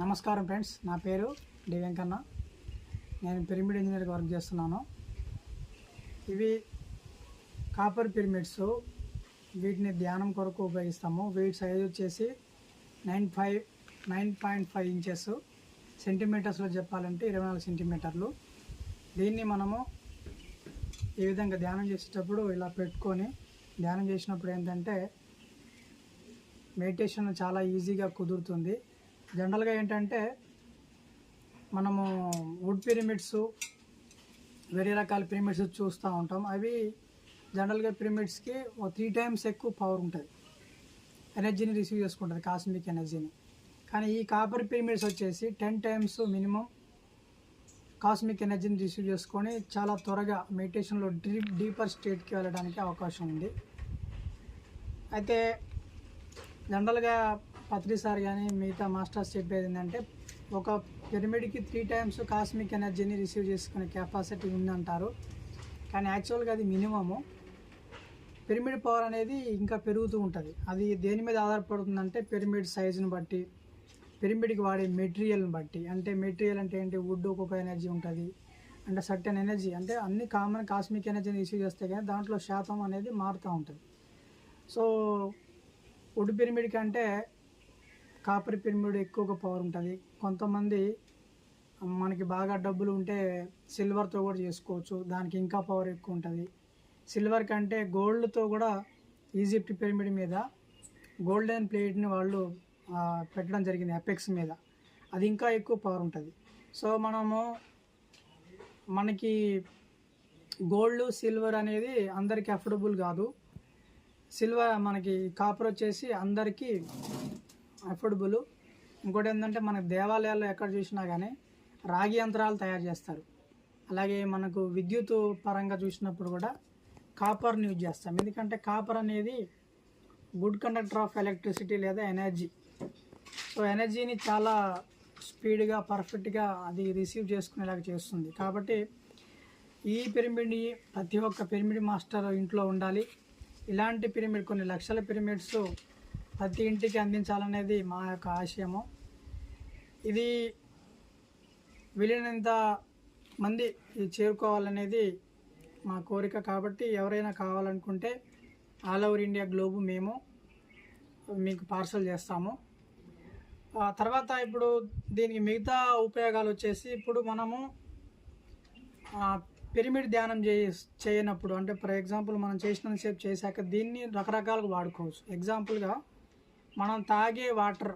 నమస్కారం ఫ్రెండ్స్ నా పేరు డి వెంకన్న. నేను పిరమిడ్ ఇంజనీర్గా వర్క్ చేస్తున్నాను. ఇవి కాపర్ పిరమిడ్స్. వీటిని ధ్యానం కొరకు ఉపయోగిస్తాము. వీటి సైజ్ వచ్చేసి nine five nine point five inches సెంటీమీటర్స్లో చెప్పాలంటే ఇరవై నాలుగు సెంటీమీటర్లు దీన్ని మనము ఈ విధంగా ధ్యానం చేసేటప్పుడు ఇలా పెట్టుకొని ధ్యానం చేసినప్పుడు ఏంటంటే మెడిటేషన్ చాలా ఈజీగా కుదురుతుంది. జనరల్గా ఏంటంటే మనము వుడ్ పిరమిడ్స్ వేరే రకాల పిరమిడ్స్ చూస్తూ ఉంటాం. అవి జనరల్గా పిరమిడ్స్కి త్రీ టైమ్స్ ఎక్కువ పవర్ ఉంటుంది. ఎనర్జీని రిసీవ్ చేసుకుంటుంది కాస్మిక్ ఎనర్జీని. కానీ ఈ కాపర్ పిరమిడ్స్ వచ్చేసి టెన్ టైమ్స్ మినిమం కాస్మిక్ ఎనర్జీని రిసీవ్ చేసుకొని చాలా త్వరగా మెడిటేషన్లో డీప్ డీపర్ స్టేట్కి వెళ్ళడానికి అవకాశం ఉంది. అయితే జనరల్గా పత్రి సార్ కానీ మిగతా మాస్టర్స్ చెప్పేది ఏంటంటే ఒక పిరమిడ్కి త్రీ టైమ్స్ కాస్మిక్ ఎనర్జీని రిసీవ్ చేసుకునే కెపాసిటీ ఉందంటారు. కానీ యాక్చువల్గా అది మినిమము పిరమిడ్ పవర్ అనేది ఇంకా పెరుగుతూ ఉంటుంది. అది దేని మీద ఆధారపడుతుందంటే పిరమిడ్ సైజుని బట్టి పిరమిడ్కి వాడే మెటీరియల్ని బట్టి. అంటే మెటీరియల్ అంటే ఏంటి? వుడ్ ఒక్కొక్క ఎనర్జీ ఉంటుంది. అంటే సర్టెన్ ఎనర్జీ అంటే అన్ని కామన్ కాస్మిక్ ఎనర్జీని రిసీవ్ చేస్తే కానీ దాంట్లో శాతం అనేది మారుతూ ఉంటుంది. సో వుడ్ పిరమిడ్ కంటే కాపర్ పిరమిడ్ ఎక్కువగా పవర్ ఉంటుంది. కొంతమంది మనకి బాగా డబ్బులు ఉంటే సిల్వర్తో కూడా చేసుకోవచ్చు. దానికి ఇంకా పవర్ ఎక్కువ ఉంటుంది. సిల్వర్ కంటే గోల్డ్తో కూడా ఈజిప్ట్ పిరమిడ్ మీద గోల్డెన్ ప్లేట్ని వాళ్ళు పెట్టడం జరిగింది ఎపెక్స్ మీద. అది ఇంకా ఎక్కువ పవర్ ఉంటుంది. సో మనము మనకి గోల్డ్ సిల్వర్ అనేది అందరికీ అఫోర్డబుల్ కాదు. సిల్వర్ మనకి కాపర్ వచ్చేసి అందరికీ అఫోర్డబుల్ ఇంకోటి ఏంటంటే మనకు దేవాలయాల్లో ఎక్కడ చూసినా కానీ రాగి యంత్రాలు తయారు చేస్తారు. అలాగే మనకు విద్యుత్ పరంగా చూసినప్పుడు కూడా కాపర్ని యూజ్ చేస్తాం. ఎందుకంటే కాపర్ అనేది గుడ్ కండక్టర్ ఆఫ్ ఎలక్ట్రిసిటీ లేదా ఎనర్జీ. సో ఎనర్జీని చాలా స్పీడ్గా పర్ఫెక్ట్గా అది రిసీవ్ చేసుకునేలాగా చేస్తుంది. కాబట్టి ఈ పిరమిడ్ని ప్రతి ఒక్క పిరమిడ్ మాస్టర్ ఇంట్లో ఉండాలి. ఇలాంటి పిరమిడ్ కొన్ని లక్షల పిరమిడ్స్ ప్రతి ఇంటికి అందించాలనేది మా యొక్క ఆశయము. ఇది వీలైనంత మంది ఇది చేరుకోవాలనేది మా కోరిక కాబట్టి ఎవరైనా కావాలనుకుంటే ఆల్ ఓవర్ ఇండియా గ్లోబ్ మేము మీకు పార్సల్ చేస్తాము. తర్వాత ఇప్పుడు దీనికి మిగతా ఉపయోగాలు వచ్చేసి ఇప్పుడు మనము పిరమిడ్ ధ్యానం చే చేయనప్పుడు అంటే ఫర్ ఎగ్జాంపుల్ మనం చేసినంతసేపు చేశాక దీన్ని రకరకాలుగా వాడుకోవచ్చు. ఎగ్జాంపుల్గా మనం తాగే వాటర్